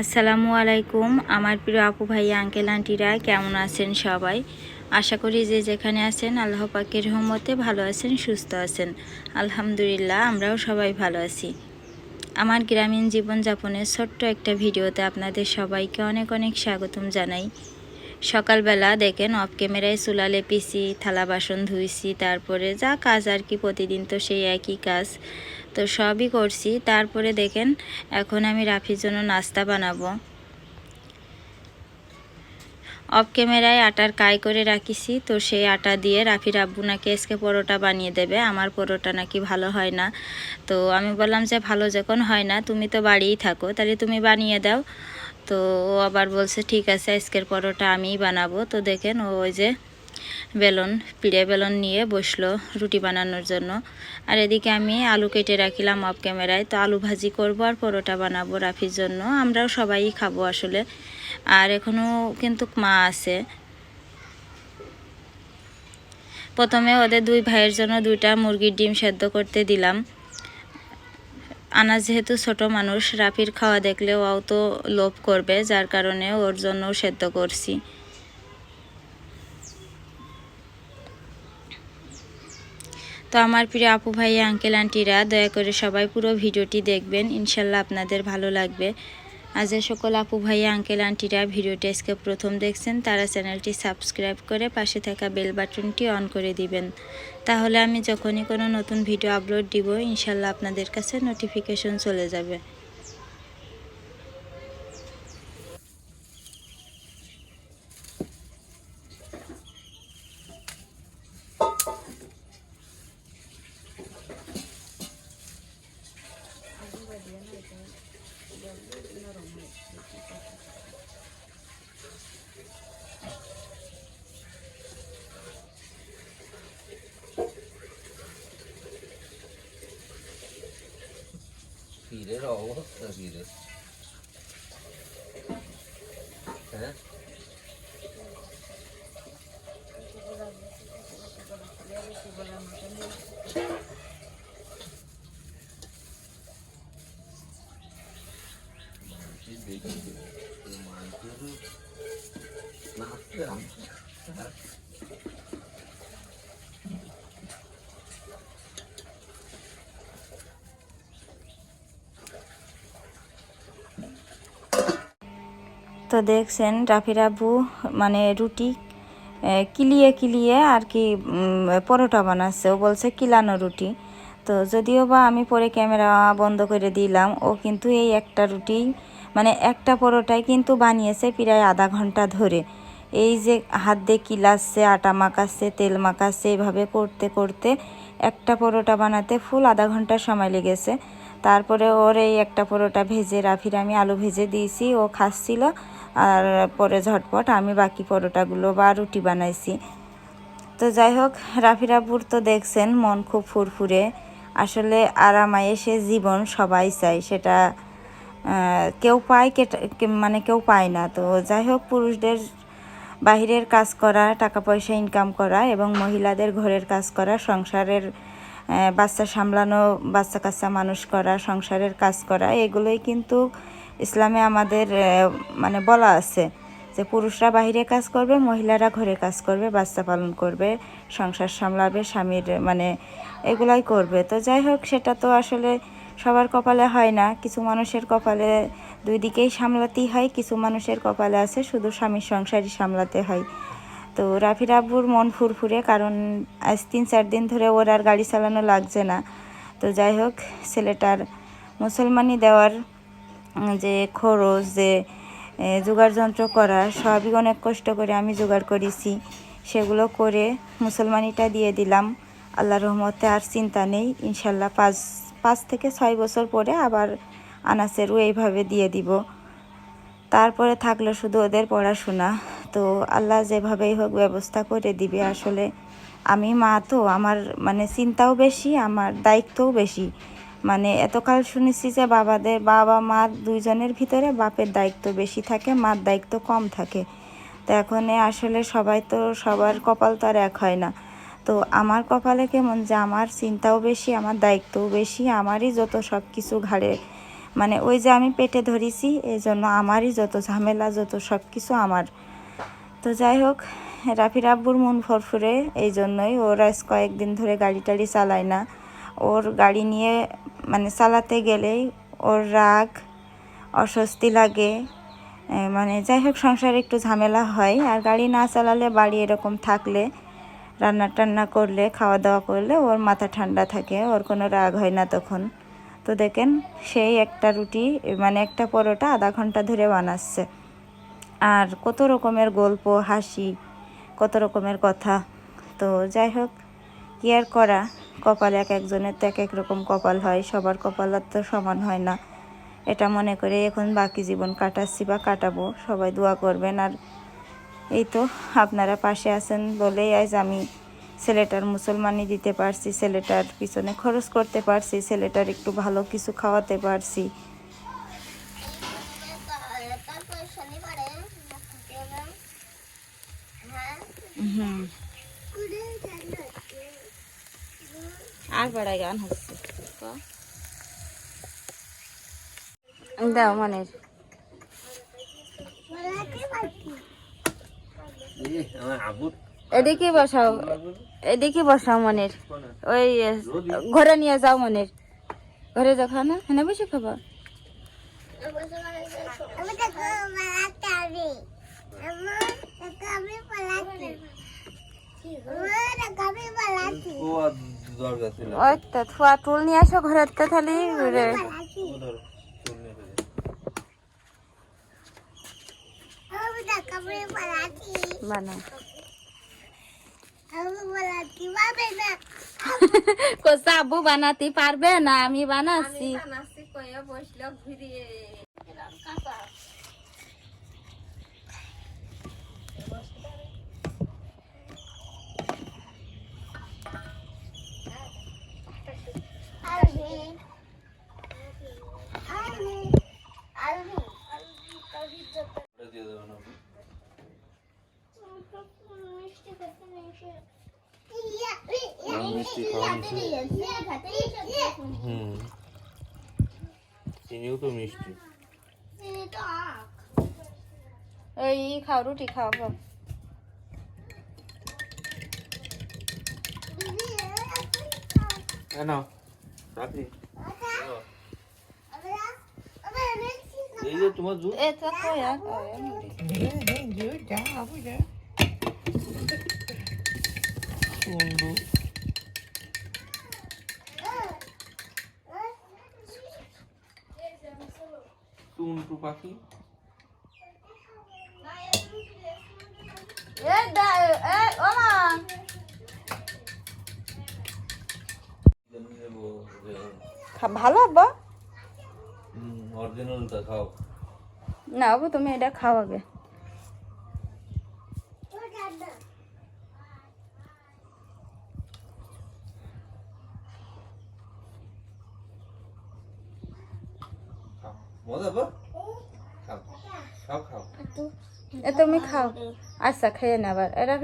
আসসালামু আলাইকুম। আমার প্রিয় আপু ভাই আঙ্কেল, আন্টিরা, কেমন আছেন সবাই? আশা করি যে যেখানে আছেন, আল্লাহ পাকের রহমতে ভালো আছেন, সুস্থ আছেন। আলহামদুলিল্লাহ, আমরাও সবাই ভালো আছি। আমার গ্রামীণ জীবনযাপনের ছোট্ট একটা ভিডিওতে আপনাদের সবাইকে অনেক অনেক স্বাগতম জানাই। সকালবেলা দেখেন অফ ক্যামেরায় চুলা লেপিছি, থালা বাসন ধুইছি, তারপরে যা কাজ আর কি প্রতিদিন তো সেই একই কাজ। তো সবই করছি। তারপরে দেখেন এখন আমি রাফির জন্য নাস্তা বানাবো। অফ ক্যামেরায় আটার কাই করে রাখিছি। তো সেই আটা দিয়ে রাফির আব্বু নাকি আজকে পরোটা বানিয়ে দেবে। আমার পরোটা নাকি ভালো হয় না। তো আমি বললাম যে ভালো যখন হয় না, তুমি তো বাড়িই থাকো, তাহলে তুমি বানিয়ে দাও। তো ও আবার বলছে, ঠিক আছে, আজকের পরোটা আমিই বানাবো। তো দেখেন ও ওই যে বেলন, পিড়ে বেলন নিয়ে বসল রুটি বানানোর জন্য। আর এদিকে আমি আলু কেটে রাখিলাম অফ ক্যামেরায় তো আলু ভাজি করব আর পরোটা বানাবো রাফির জন্য। আমরাও সবাই খাব আসলে। আর এখনও কিন্তু মা আছে। প্রথমে ওদের দুই ভাইয়ের জন্য দুইটা মুরগির ডিম সেদ্ধ করতে দিলাম। আনা যেহেতু ছোট মানুষ, রাফির খাওয়া দেখলে ওয়াও তো লোভ করবে, যার কারণে ওর জন্য সেদ্ধ করছি। তো আমার প্রিয় আপু ভাই, আঙ্কেল, আন্টিরা, দয়া করে সবাই পুরো ভিডিওটি দেখবেন। ইনশাল্লাহ আপনাদের ভালো লাগবে। আজ যে সকল আপু ভাইয়া, আঙ্কেল, আন্টিরা ভিডিওটি আজকে প্রথম দেখছেন, তারা চ্যানেলটি সাবস্ক্রাইব করে পাশে থাকা বেল বাটনটি অন করে দিবেন। তাহলে আমি যখনই কোনো নতুন ভিডিও আপলোড দিব, ইনশাল্লাহ আপনাদের কাছে নোটিফিকেশন চলে যাবে। Fire rader. Fire. Hæ? তো দেখছেন রাফির আব্বু মানে রুটি কিলিয়ে কিলিয়ে আর কি পরোটা বানাচ্ছে। ও বলছে কিলানো রুটি। তো যদিও বা আমি পরে ক্যামেরা বন্ধ করে দিলাম, ও কিন্তু এই একটা রুটি মানে একটা পরোটাই কিন্তু বানিয়েছে প্রায় আধা ঘণ্টা ধরে। এই যে হাত দিয়ে কিলাচ্ছে, আটা মাখাচ্ছে, তেল মাখাচ্ছে, এভাবে করতে করতে একটা পরোটা বানাতে ফুল আধা ঘণ্টা সময় লেগেছে। তারপরে ওর এই একটা পরোটা ভেজে রাফির আমি আলু ভেজে দিয়েছি, ও খাচ্ছিল। আর পরে ঝটপট আমি বাকি পরোটাগুলো বা রুটি বানাইছি। তো যাই হোক রাফি রাব্বুর তো দেখছেন, মন খুব ফুরফুরে। আসলে আরামায়ে সে জীবন সবাই চায়, সেটা কেউ পায় মানে কেউ পায় না। তো যাই হোক, পুরুষদের বাহিরের কাজ করা, টাকা পয়সা ইনকাম করা এবং মহিলাদের ঘরের কাজ করা, সংসারের বাচ্চা সামলানো, বাচ্চা কাচ্চা মানুষ করা, সংসারের কাজ করা, এগুলোই কিন্তু ইসলামে আমাদের মানে বলা আছে যে পুরুষরা বাহিরে কাজ করবে, মহিলারা ঘরে কাজ করবে, বাচ্চা পালন করবে, সংসার সামলাবে, স্বামীর মানে এগুলাই করবে। তো যাই হোক, সেটা তো আসলে সবার কপালে হয় না। কিছু মানুষের কপালে দুই দিকেই সামলাতেই হয়, কিছু মানুষের কপালে আছে, শুধু স্বামীর সংসারই সামলাতে হয়। তো রাফি রাব্বুর মন ফুরফুরে, কারণ আজ তিন চার দিন ধরে ওর আর গাড়ি চালানো লাগছে না। তো যাই হোক, ছেলেটার মুসলমানি দেওয়ার যে খরচ, যে জোগাড় যন্ত্র করা, সবই অনেক কষ্ট করে আমি জোগাড় করেছি। সেগুলো করে মুসলমানিটা দিয়ে দিলাম। আল্লাহ রহমতে আর চিন্তা নেই। ইনশাল্লাহ পাঁচ পাঁচ থেকে ছয় বছর পরে আবার আনাসেরও এইভাবে দিয়ে দিব। তারপরে থাকল শুধু ওদের পড়াশোনা। তো আল্লাহ যেভাবেই হোক ব্যবস্থা করে দিবে আসলে। আমি মা তো, আমার মানে চিন্তাও বেশি, আমার দায়িত্বও বেশি। মানে এতকাল শুনেছি যে বাবাদের বাবা মা দুইজনের ভিতরে বাপের দায়িত্ব বেশি থাকে, মার দায়িত্ব কম থাকে। তো এখন আসলে সবাই তো, সবার কপাল তো আর এক হয় না। তো আমার কপালে কেমন যে আমার চিন্তাও বেশি, আমার দায়িত্বও বেশি, আমারই যত সব কিছু ঘাড়ে। মানে ওই যে আমি পেটে ধরেছি এই জন্য আমারই যত ঝামেলা, যত সব কিছু আমার। তো যাই হোক, রাফির আব্বুর মন ফরফরে এই জন্যই। ওর আজ কয়েকদিন ধরে গাড়ি টাড়ি চালায় না। ওর গাড়ি নিয়ে মানে চালাতে গেলেই ওর রাগ, অস্বস্তি লাগে। মানে যাই হোক, সংসারে একটু ঝামেলা হয়। আর গাড়ি না চালালে বাড়ি এরকম থাকলে রান্না টান্না করলে খাওয়া দাওয়া করলে ওর মাথা ঠান্ডা থাকে, ওর কোনো রাগ হয় না তখন। তো দেখেন, সেই একটা রুটি মানে একটা পরোটা আধা ঘণ্টা ধরে বানাচ্ছে। আর কত রকমের গল্প, হাসি, কত রকমের কথা। তো যাই হোক, কি আর করা? কপাল এক একজনের তো এক এক রকম কপাল হয়, সবার কপাল তো সমান হয় না। এটা মনে করে এখন বাকি জীবন কাটাচ্ছি বা কাটাবো, সবাই দোয়া করবেন। আর এই তো আপনারা পাশে আছেন বলেই আজ আমি ছেলেটার মুসলমানি দিতে পারছি, ছেলেটার পিছনে খরচ করতে পারছি, ছেলেটার একটু ভালো কিছু খাওয়াতে পারছি। গান হচ্ছে। দাও মনের। এদিকে বসাও এদিকে বসাও মনের। ওই ঘরে নিয়ে যাও মনের। ঘরে যাও খাও না? হ্যাঁ বসে খাবা। আমি দরজা ছিল। ওই তো থুয়া টুল নিয়ে আসো ঘরের তো বানাও। বানাতে পারবে না? আমি বানাচ্ছি। আলবি আলবি আলবি ওটা দিয়ে দেবো না আপনি? আমি মিষ্টি খাওয়া হুম চিনিও তো মিষ্টি ওই খাও রুটি খাও বাবা। না রাখি এই যে তোমার দুধ এ তো কই আর টুনটু পাখি ভালো আব্বা অরিজিনালটা খাও না বাবু তুমি এটা খাও আগে মজা খাও। খাও। এ তুমি খাও। আচ্ছা খেয়ে নেবার এটা